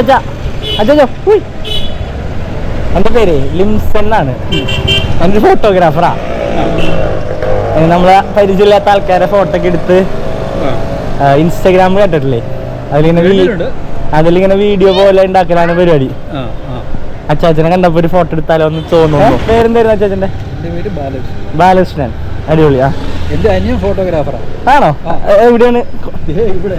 അച്ഛാ അച്ഛാ. ഉയ്. എന്റെ പേര് ലിംസൺ എന്നാണ് എന്റെ ഫോട്ടോഗ്രാഫറാ നമ്മളെ പരിചയമില്ലാത്ത ആൾക്കാരെ ഫോട്ടോ ഒക്കെ എടുത്ത് ഇൻസ്റ്റാഗ്രാം കേട്ടിട്ടില്ലേ അതിലിങ്ങനെ അതിലിങ്ങനെ വീഡിയോ പോലെ ഉണ്ടാക്കലാണ് പരിപാടി. അച്ചാച്ചനെ കണ്ടപ്പോ ഒരു ഫോട്ടോ എടുത്താലോ എന്ന് തോന്നുന്നു. പേരെന്തായിരുന്നു അച്ചാച്ചന്റെ? ബാലകൃഷ്ണൻ. അടിപൊളിയാ അടിപൊളി ആ. എന്റെ അനിയൻ ഫോട്ടോഗ്രാഫറാ ആണോ? എവിടെയാണ്? ഇവിടെ.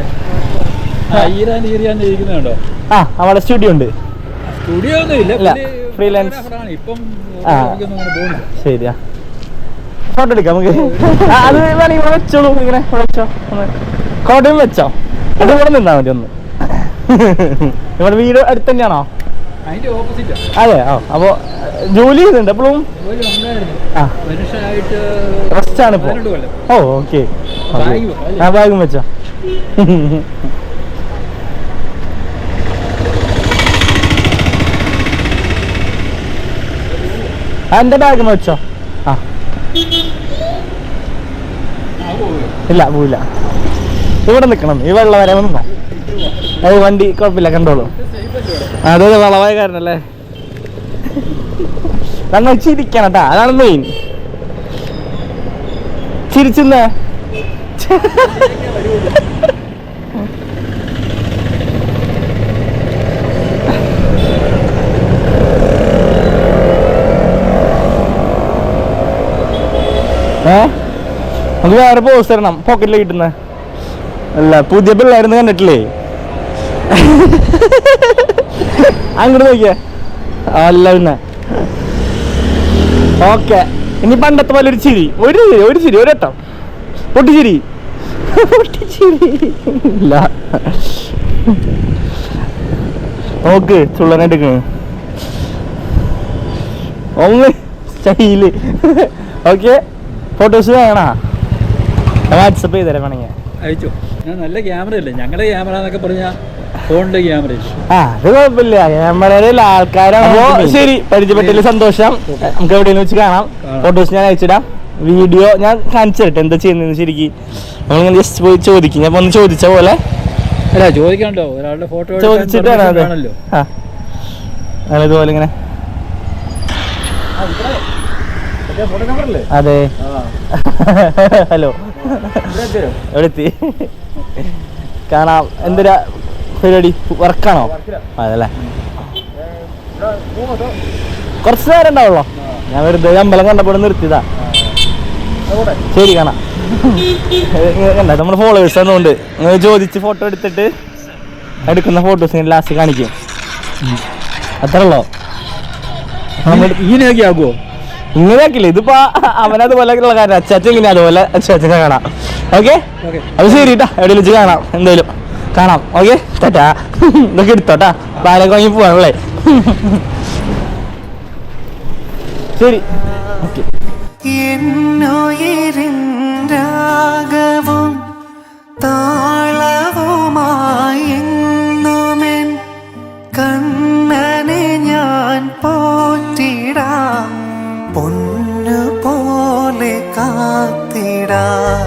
ആ അവിടെ സ്റ്റുഡിയോ ഉണ്ട്. സ്റ്റുഡിയോ ഒന്നുമില്ല ഇല്ല. എനിക്കൊന്നും ശരിയാ. ഫോട്ടോ എടുക്കാം നമുക്ക്. അത് വേണമെങ്കിൽ ഇവിടെ വെച്ചോളൂ ഇങ്ങനെ ഇവിടെ വെച്ചോ കോട്ടയം വെച്ചോ. അത് ഇവിടെ നിന്നാ മതി ഒന്ന്. ഇവിടെ വീട് അടുത്ത് തന്നെയാണോ? അതെ ആ അപ്പോ ജോലി ചെയ്യുന്നുണ്ട് എപ്പോഴും? റെസ്റ്റ് ആണ് ഇപ്പോ. Oh okay? ആ ബാഗും വെച്ചോ. എന്റെ ബാഗ് വെച്ചോ. ആ. ഇല്ല പോവില്ല. ഇവിടെ നിൽക്കണം. ഈ വെള്ളം വരെ നിന്നോ അത് വണ്ടി കുഴപ്പമില്ല കണ്ടോളൂ. അതെ വളവായ കാരണല്ലേ നമ്മൾ ചിരിക്കണം കേട്ടാ അതാണ് മെയിൻ ചിരിച്ചെന്നേ? ഏ? നമുക്ക് വേറെ പോസ് തരണം പോക്കറ്റിൽ കിട്ടുന്ന. അല്ല പുതിയ പിള്ളേരുന്ന് കണ്ടിട്ടില്ലേ? അങ്ങോട്ട് നോക്കിയേ. അല്ല പിന്നെ. ഓക്കെ. ഇനി പണ്ടത്തെ പോലെ ഒരു ചിരി. ഒരു ചിരി ഒരു ചിരി ഒരു വട്ടം. പൊട്ടിച്ചിരി. പൊട്ടിച്ചിരി. ഇല്ല. നോക്ക് ചുള്ളനെടുക്കണേ ഒന്ന് സ്റ്റൈൽ. ഓക്കെ. ഫോട്ടോസ് വേണോ? വാട്സപ്പ് ചെയ്തരാം വേണമെങ്കിൽ അയച്ചു. നല്ല ക്യാമറ അല്ലേ? ഞങ്ങളുടെ ക്യാമറ എന്നൊക്കെ പറഞ്ഞാൽ ഫോണിന്റെ ക്യാമറ ആ അത് കുഴപ്പമില്ല ക്യാമറയിൽ ആൾക്കാരാണ് ശരി പരിചയപ്പെട്ടതിൽ സന്തോഷം. നമുക്ക് എവിടെയെങ്കിലും വെച്ച് കാണാം. ഫോട്ടോസ് ഞാൻ അയച്ചിടാം. വീഡിയോ ഞാൻ കാണിച്ചു തരട്ടെ എന്താ ചെയ്യുന്നത് ശരിക്കും. നമ്മളിങ്ങനെ ജസ്റ്റ് പോയി ചോദിക്കും. ഞാൻ ഒന്ന് ചോദിച്ച പോലെ. അല്ല ചോദിക്കണ്ടോ? ഒരാളുടെ ഫോട്ടോ ചോദിച്ചിട്ടാണല്ലോ ആ. ഇതുപോലെ ഇങ്ങനെ അതെ. ഹലോ എവിടെ എത്തി കാണാം. എന്തൊരാ പരിപാടി? വർക്കാണോ? അതല്ലേ. കുറച്ച് നേരം ഉണ്ടാവുള്ളോ? ഞാൻ വെറുതെ അമ്പലം കണ്ടപ്പോൾ നിർത്തിയതാ. ശരി കാണാം. നമ്മുടെ ഫോളോവേഴ്സ് ഒന്നുകൊണ്ട് നിങ്ങൾ ചോദിച്ച് ഫോട്ടോ എടുത്തിട്ട് എടുക്കുന്ന ഫോട്ടോസ് ഞാൻ ലാസ്റ്റ് കാണിക്കും. അത്ര ഉള്ളോ? ഇങ്ങനെയൊക്കെ ഇങ്ങനെയാക്കില്ല ഇതിപ്പോ അവനതുപോലെ കാര്യം. അച്ചാച്ച ഇങ്ങനെ അതുപോലെ അച്ചാച്ചനെ കാണാം. ഓക്കെ അത് ശരി കേട്ടാ എവിടെ വിളിച്ച് കാണാം. എന്തായാലും കാണാം. ഓക്കെ തട്ടാ ഇതൊക്കെ എടുത്തോട്ടാ. പാലം കൊങ്ങി പോവാണല്ലേ ശരി. താളവുമായി കണ്ണനെ ഞാൻ പോറ്റിടാം. പൊന്നു പോലെ കാത്തിടാ.